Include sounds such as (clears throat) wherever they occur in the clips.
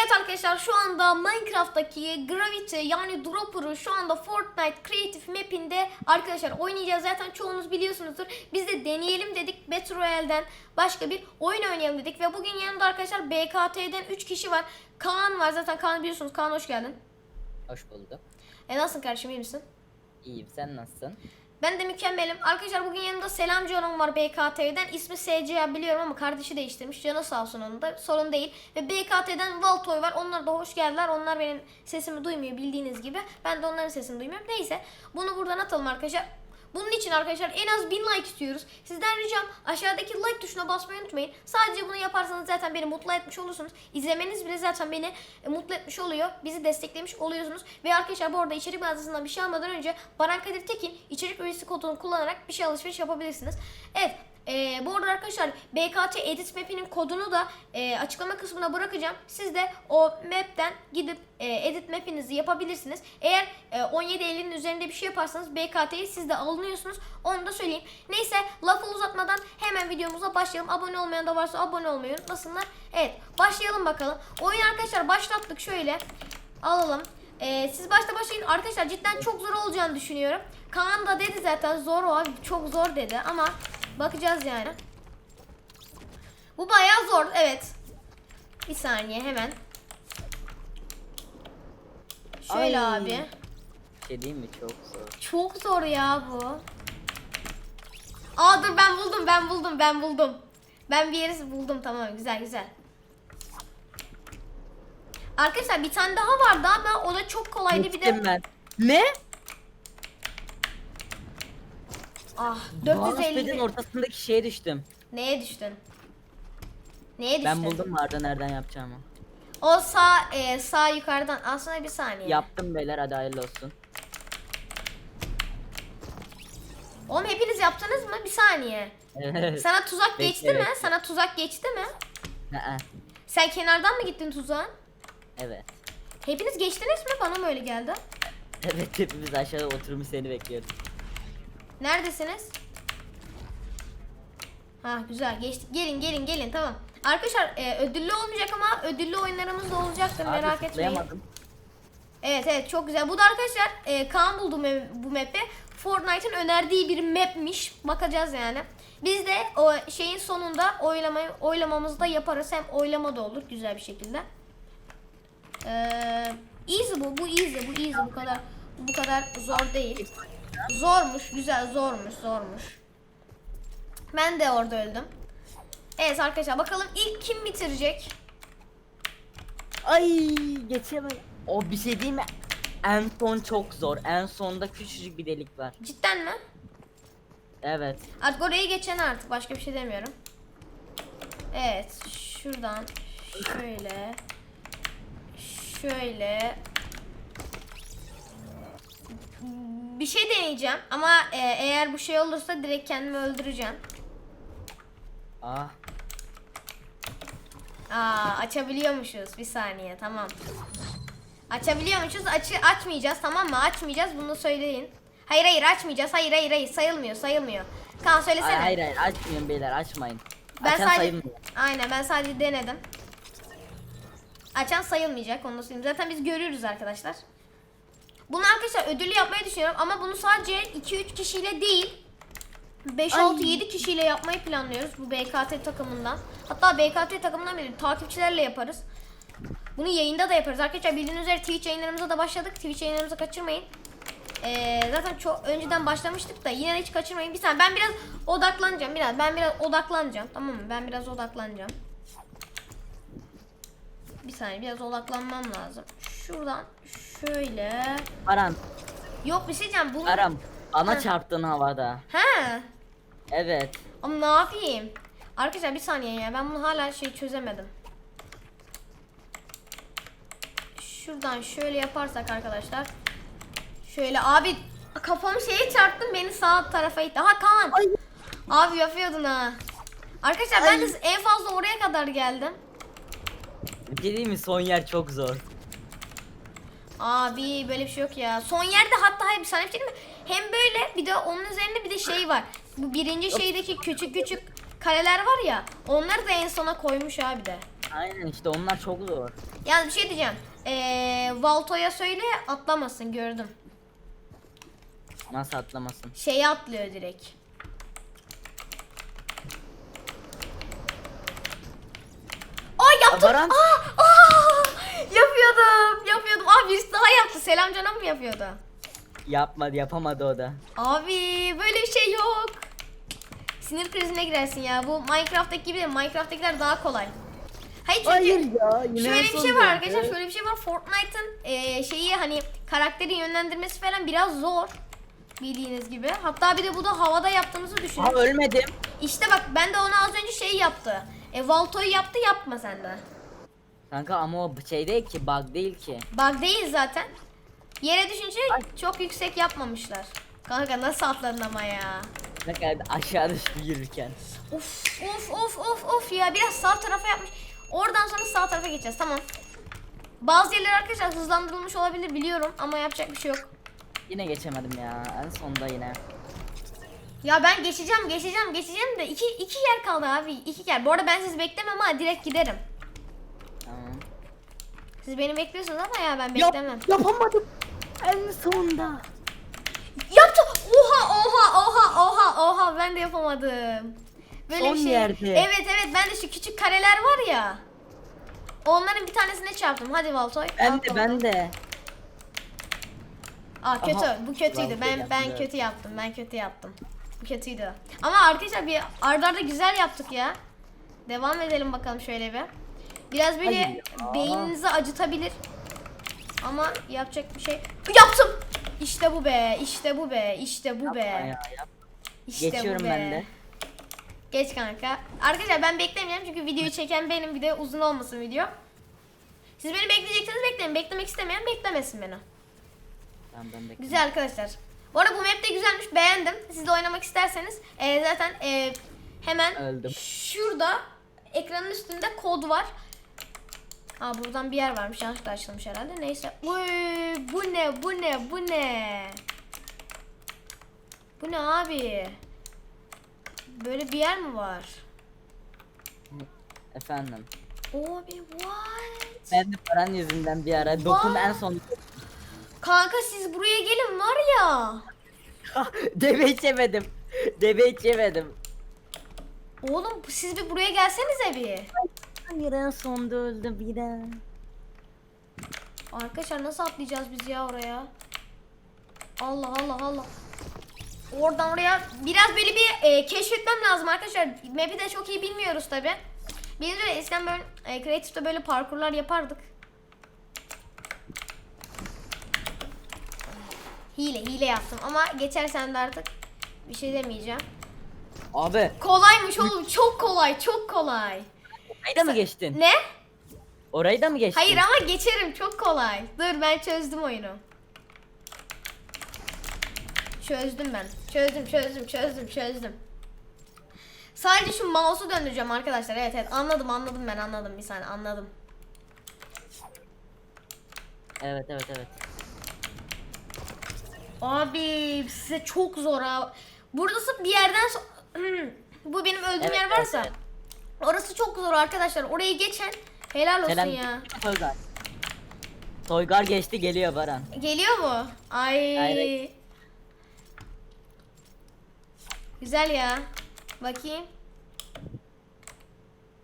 Evet arkadaşlar şu anda Minecraft'taki Gravity yani Dropper'ı şu anda Fortnite Creative Map'inde arkadaşlar oynayacağız. Zaten çoğunuz biliyorsunuzdur. Biz de deneyelim dedik. Battle Royale'den başka bir oyun oynayalım dedik. Ve bugün yanımda arkadaşlar BKT'den 3 kişi var. Kaan var zaten Kaan biliyorsunuz. Kaan hoş geldin. Hoş bulduk. E nasılsın kardeşim iyi misin? İyiyim sen nasılsın? Ben de mükemmelim. Arkadaşlar bugün yanımda Selam Canım var BKT'den. İsmi SCA biliyorum ama kardeşi değiştirmiş. Canı sağ olsun onun da. Sorun değil. Ve BKT'den Valtoy var. Onlar da hoş geldiler. Onlar benim sesimi duymuyor bildiğiniz gibi. Ben de onların sesini duymuyorum. Neyse. Bunu buradan atalım arkadaşlar. Bunun için arkadaşlar en az 1000 like istiyoruz. Sizden ricam aşağıdaki like tuşuna basmayı unutmayın. Sadece bunu yaparsanız zaten beni mutlu etmiş olursunuz. İzlemeniz bile zaten beni e, mutlu etmiş oluyor. Bizi desteklemiş oluyorsunuz. Ve arkadaşlar bu arada içerik mağazasından bir şey almadan önce Baran Kadir Tekin içerik üyesi kodunu kullanarak bir şey alışveriş yapabilirsiniz. Evet. E, bu arada arkadaşlar BKT Edit Map'inin kodunu da e, açıklama kısmına bırakacağım. Siz de o map'ten gidip e, edit map'inizi yapabilirsiniz. Eğer e, 17.50'nin üzerinde bir şey yaparsanız BKT'yi siz de alınıyorsunuz. Onu da söyleyeyim. Neyse lafı uzatmadan hemen videomuza başlayalım. Abone olmayan da varsa abone olmayı unutmasınlar. Evet başlayalım bakalım. Oyun arkadaşlar başlattık şöyle. Alalım. E, siz başta başlayın. Arkadaşlar cidden çok zor olacağını düşünüyorum. Kaan da dedi zaten zor o abi çok zor dedi ama bakacağız yani. Bu bayağı zor evet. Bir saniye hemen. Şöyle Ay. abi. Bir şey diyeyim mi çok zor. Çok zor ya bu. Aa dur ben buldum ben buldum ben buldum. Ben bir yeri buldum tamam güzel güzel. Arkadaşlar bir tane daha vardı ama o da çok kolaydı bir de. Ben. Ne? Ah Mousepad'in 450. ortasındaki şeye düştüm. Neye düştün? Neye düştün? Ben buldum vardı nereden yapacağımı. O sağ e, sağ yukarıdan aslında bir saniye. Yaptım beyler hadi hayırlı olsun. Oğlum hepiniz yaptınız mı? Bir saniye. Sana tuzak Bekle, geçti mi? bekle. Sana tuzak geçti mi? Hı-hı. Sen kenardan mı gittin tuzağın? evet. Hepiniz geçtiniz mi? Bana mı öyle geldi? Evet hepimiz aşağıda oturmuş seni bekliyoruz. Neredesiniz? Ha güzel geçtik. Gelin gelin gelin tamam. Arkadaşlar e, ödüllü olmayacak ama ödüllü oyunlarımız da olacaktır merak Abi etmeyin. zıplayamadım. Evet evet çok güzel. Bu da arkadaşlar e, Kaan buldu bu map'i. Fortnite'ın önerdiği bir map'miş. Bakacağız yani. Biz de o şeyin sonunda oylamayı oylamamızı da yaparız. Hem oylama da olur güzel bir şekilde. Ee, easy bu. Bu easy. Bu easy. Bu kadar bu kadar zor değil. Zormuş. Güzel. Zormuş. Zormuş. Ben de orada öldüm. Evet arkadaşlar bakalım ilk kim bitirecek? Ay geçemedim. O bir şey değil mi? En son çok zor. En sonda küçücük bir delik var. Cidden mi? Evet. Artık orayı geçen artık başka bir şey demiyorum. Evet şuradan şöyle şöyle bir şey deneyeceğim ama e, eğer bu şey olursa direkt kendimi öldüreceğim. Ah. Aa açabiliyormuşuz bir saniye tamam. Açabiliyormuşuz açı açmayacağız tamam mı açmayacağız bunu söyleyin. Hayır hayır açmayacağız hayır hayır hayır sayılmıyor sayılmıyor. Kaan söylesene. Hayır hayır açmayın beyler açmayın. Ben Açan sadece sayılmıyor. aynen ben sadece denedim. Açan sayılmayacak onu da söyleyeyim. Zaten biz görüyoruz arkadaşlar. Bunu arkadaşlar ödüllü yapmayı düşünüyorum ama bunu sadece 2-3 kişiyle değil 5-6-7 kişiyle yapmayı planlıyoruz bu BKT takımından. Hatta BKT takımından biri takipçilerle yaparız. Bunu yayında da yaparız. Arkadaşlar bildiğiniz üzere Twitch yayınlarımıza da başladık. Twitch yayınlarımızı kaçırmayın. Ee, zaten çok önceden başlamıştık da yine hiç kaçırmayın. Bir saniye ben biraz odaklanacağım biraz. Ben biraz odaklanacağım. Tamam mı? Ben biraz odaklanacağım. Bir saniye biraz odaklanmam lazım. Şuradan şöyle. Aran, Yok bir şey diyeceğim. Bunu... Aram. Ana Heh. çarptın havada. He. Evet. Ama ne yapayım? Arkadaşlar bir saniye ya. Ben bunu hala şey çözemedim. Şuradan şöyle yaparsak arkadaşlar. Şöyle abi kafamı şeye çarptım beni sağ tarafa itti. Aha Kaan. Ay. Abi yapıyordun ha. Arkadaşlar ben de en fazla oraya kadar geldim. Bir şey diyeyim mi? Son yer çok zor. Abi böyle bir şey yok ya. Son yerde hatta hayır bir saniye bir şey mi? Hem böyle bir de onun üzerinde bir de şey var. Bu birinci şeydeki küçük küçük kaleler var ya. Onları da en sona koymuş abi de. Aynen işte onlar çok zor. Yani bir şey diyeceğim. Ee, Valto'ya söyle atlamasın gördüm. Nasıl atlamasın? Şeye atlıyor direkt. Ay yaptım. Baran- Aa, aa, yapıyordum. Yapıyordum. Abi birisi daha yaptı. Selam canım mı yapıyordu? Yapmadı yapamadı o da. Abi böyle bir şey yok. Sinir krizine girersin ya. Bu Minecraft'taki gibi değil. Minecraft'takiler daha kolay. Hayır çünkü ya şöyle bir şey var arkadaşlar. Şöyle bir şey var. Fortnite'ın eee, şeyi hani karakteri yönlendirmesi falan biraz zor. Bildiğiniz gibi. Hatta bir de bu da havada yaptığımızı düşünün. Ölmedim. İşte bak ben de ona az önce şey yaptı. E Valto'yu yaptı yapma sen de. Kanka ama o şey değil ki bug değil ki. Bug değil zaten. Yere düşünce Ay. çok yüksek yapmamışlar. Kanka nasıl atladın ama ya. Kadar aşağı düştü yürürken. Of of of of of ya biraz sağ tarafa yapmış. Oradan sonra sağ tarafa geçeceğiz tamam. Bazı yerler arkadaşlar hızlandırılmış olabilir biliyorum ama yapacak bir şey yok. Yine geçemedim ya. En sonda yine. Ya ben geçeceğim geçeceğim geçeceğim de iki, iki yer kaldı abi iki yer. Bu arada ben sizi beklemem ama direkt giderim. Siz beni bekliyorsunuz ama ya ben beklemem. yapamadım. (laughs) En sonda. Yaptım. Oha oha oha oha oha ben de yapamadım. Böyle Son bir şey. yerde. Evet evet ben de şu küçük kareler var ya. Onların bir tanesine çarptım. Hadi Valtoy. Ben de ben de. Aa kötü. Aha. Bu kötüydü. Ben yaptı, ben kötü yaptım. Ben kötü yaptım. Bu kötüydü. Ama arkadaşlar bir arda arda güzel yaptık ya. Devam edelim bakalım şöyle bir. Biraz böyle beyninizi acıtabilir. Ama yapacak bir şey. Yaptım. İşte bu be. İşte bu be. İşte bu Yapma be. ya, yap. İşte Geçiyorum bu be. ben de. Geç kanka. Arkadaşlar ben beklemeyeceğim çünkü videoyu çeken benim bir de uzun olmasın video. Siz beni bekleyecekseniz bekleyin. Beklemek istemeyen beklemesin beni. Tamam ben. Güzel arkadaşlar. Bu arada bu map de güzelmiş. Beğendim. Siz de oynamak isterseniz e, zaten e, hemen Öldüm. şurada ekranın üstünde kod var. Ha buradan bir yer varmış. Yanlışlıkla açılmış herhalde. Neyse. Uy, bu ne? Bu ne? Bu ne? Bu ne abi? Böyle bir yer mi var? Efendim. Abi what? Ben de paran yüzünden bir ara dokun en son. Kanka siz buraya gelin var ya. Deve içemedim. Deve içemedim. Oğlum siz bir buraya gelsenize bir. Hayır en sonda öldüm bir de. Arkadaşlar nasıl atlayacağız biz ya oraya? Allah Allah Allah. Oradan oraya biraz böyle bir e, keşfetmem lazım arkadaşlar. Map'i de çok iyi bilmiyoruz tabi. Biz de eskiden böyle e, Creative'de böyle parkurlar yapardık. Hile hile yaptım ama geçersen de artık bir şey demeyeceğim. Abi. Kolaymış oğlum çok kolay çok kolay. Orayı da mı geçtin? Ne? Orayı da mı geçtin? Hayır ama geçerim çok kolay. Dur ben çözdüm oyunu. Çözdüm ben. Çözdüm çözdüm çözdüm çözdüm. Sadece şu mouse'u döndüreceğim arkadaşlar. Evet evet anladım anladım ben anladım bir saniye anladım. Evet evet evet. Abi size çok zor ha. Burası bir yerden so- (clears throat) bu benim öldüğüm Evet, yer evet, varsa. evet. Orası çok zor arkadaşlar. Orayı geçen helal olsun Selam. ya. Toygar. Toygar geçti geliyor Baran. Geliyor mu? Ay. Aynen. Güzel ya. Bakayım.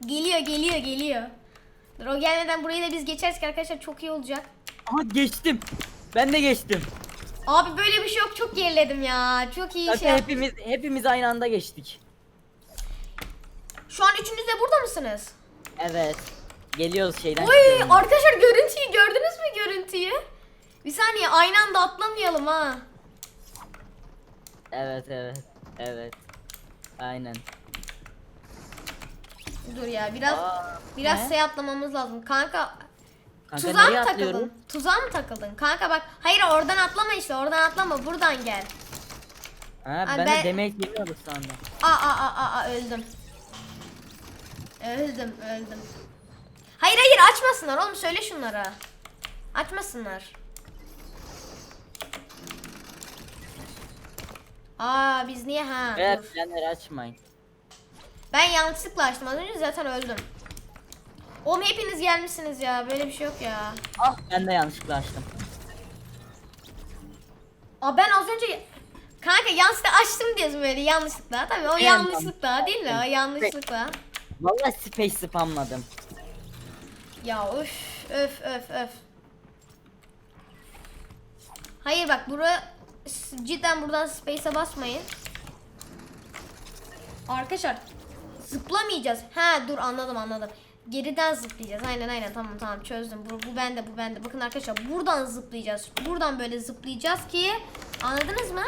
Geliyor geliyor geliyor. Dur o gelmeden burayı da biz geçersek arkadaşlar çok iyi olacak. Aha geçtim. Ben de geçtim. Abi böyle bir şey yok çok geriledim ya. Çok iyi Zaten şey. hepimiz hepimiz aynı anda geçtik. Şu an üçünüz de burada mısınız? Evet. Geliyoruz şeyden. Oy çıkıyorum. arkadaşlar görüntüyü gördünüz mü görüntüyü? Bir saniye aynı anda atlamayalım ha. Evet evet. Evet. Aynen. Dur ya biraz Aa, biraz ne? şey atlamamız lazım. Kanka Kanka Tuzağa nereye mı atlıyorum? takıldın? Tuzağa mı takıldın? Kanka bak hayır oradan atlama işte oradan atlama buradan gel. Ha, Ay, ben, ben- de demek geliyoruz sandım. Aa aa aa aa, aa öldüm. Öldüm öldüm. Hayır hayır açmasınlar oğlum söyle şunlara. Açmasınlar. Aa biz niye ha? Evet dur. planları açmayın. Ben yanlışlıkla açtım az önce zaten öldüm. Oğlum hepiniz gelmişsiniz ya. Böyle bir şey yok ya. Ah ben de yanlışlıkla açtım. Aa ben az önce kanka yanlışlıkla açtım diye böyle yanlışlıkla. Tabii o yanlışlıkla değil mi? O yanlışlıkla. Vallahi space spamladım. Ya öf öf öf öf. Hayır bak bura cidden buradan space'e basmayın. Arkadaşlar zıplamayacağız. Ha dur anladım anladım. Geriden zıplayacağız. Aynen aynen tamam tamam çözdüm. Bu, bu bende bu bende. Bakın arkadaşlar buradan zıplayacağız. Buradan böyle zıplayacağız ki anladınız mı?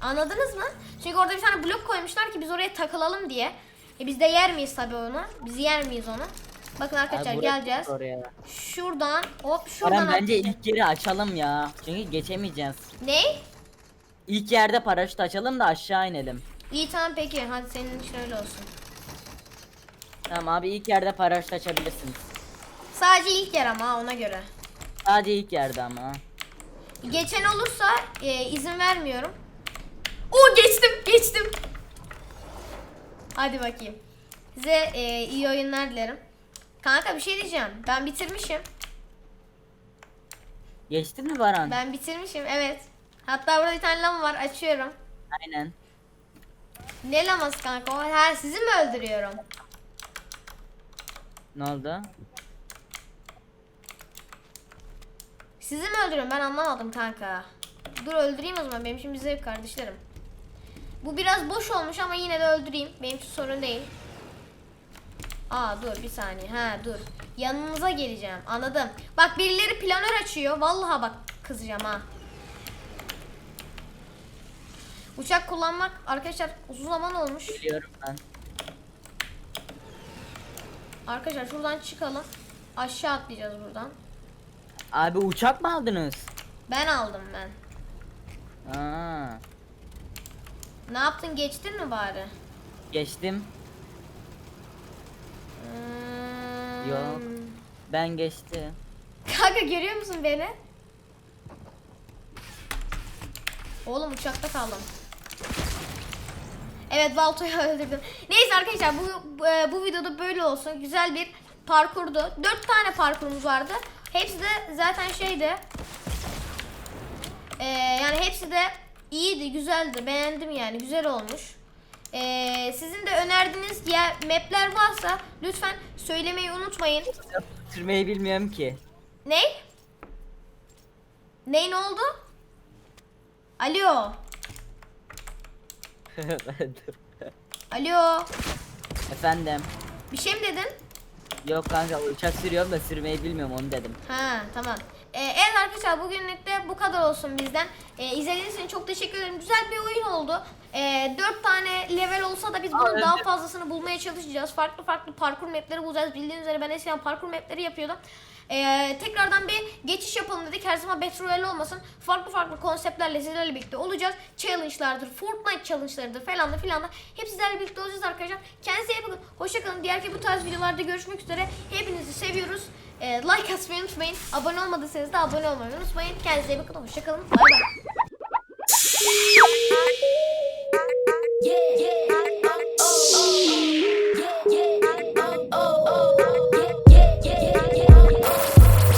Anladınız mı? Çünkü orada bir tane blok koymuşlar ki biz oraya takılalım diye. E biz de yer miyiz tabii onu? Biz yer miyiz onu? Bakın arkadaşlar Abi burası geleceğiz. Oraya. Şuradan hop şuradan Eren bence atlayacağız. ilk yeri açalım ya. Çünkü geçemeyeceğiz. Ne? İlk yerde paraşüt açalım da aşağı inelim. İyi tamam peki. Hadi senin için öyle olsun. Tamam abi ilk yerde paraşüt açabilirsiniz. Sadece ilk yer ama ona göre. Sadece ilk yerde ama. Geçen olursa e, izin vermiyorum. Oo geçtim geçtim. Hadi bakayım. Size e, iyi oyunlar dilerim. Kanka bir şey diyeceğim. Ben bitirmişim. Geçtin mi Baran? Ben bitirmişim evet. Hatta burada bir tane lama var açıyorum. Aynen. Ne laması kanka o? Ha sizi mi öldürüyorum? Ne oldu? Sizi mi öldürüyorum ben anlamadım kanka. Dur öldüreyim o zaman benim bir zevk kardeşlerim. Bu biraz boş olmuş ama yine de öldüreyim. Benim için sorun değil. Aa dur bir saniye. Ha dur. Yanınıza geleceğim. Anladım. Bak birileri planör açıyor. Vallahi bak kızacağım ha. Uçak kullanmak arkadaşlar uzun zaman olmuş. Biliyorum ben. Arkadaşlar şuradan çıkalım. Aşağı atlayacağız buradan. Abi uçak mı aldınız? Ben aldım ben. Aa, Ne yaptın geçtin mi bari? geçtim. Hmm. Yok. Ben geçtim. Kanka görüyor musun beni? Oğlum uçakta kaldım. Evet Balto'yu öldürdüm. Neyse arkadaşlar bu, bu, e, bu videoda böyle olsun. Güzel bir parkurdu. Dört tane parkurumuz vardı. Hepsi de zaten şeydi. Ee, yani hepsi de iyiydi, güzeldi. Beğendim yani. Güzel olmuş. Ee, sizin de önerdiğiniz yer, mapler varsa lütfen söylemeyi unutmayın. Sürmeyi bilmiyorum ki. Ne? Ney ne oldu? Alo. (laughs) Alo. Efendim. Bir şey mi dedin? Yok kanka uçak sürüyorum da sürmeyi bilmiyorum onu dedim. Ha tamam. Ee, evet arkadaşlar bugünlük de bu kadar olsun bizden. Ee, izlediğiniz için çok teşekkür ederim. Güzel bir oyun oldu. Ee, 4 tane level olsa da biz bunun Aa, daha fazlasını bulmaya çalışacağız. Farklı farklı parkur mapleri bulacağız. Bildiğiniz üzere ben eskiden parkur mapleri yapıyordum. Ee, tekrardan bir geçiş yapalım dedik. Her zaman Battle Royale olmasın. Farklı farklı konseptlerle sizlerle birlikte olacağız. Challenge'lardır, Fortnite challenge'lardır falan da filan da. Hep sizlerle birlikte olacağız arkadaşlar. Kendinize iyi bakın. Hoşçakalın. Diğer ki bu tarz videolarda görüşmek üzere. Hepinizi seviyoruz. Ee, like atmayı unutmayın. Abone olmadıysanız da abone olmayı unutmayın. Kendinize iyi bakın. Hoşçakalın. Bay bay. Yeah, yeah.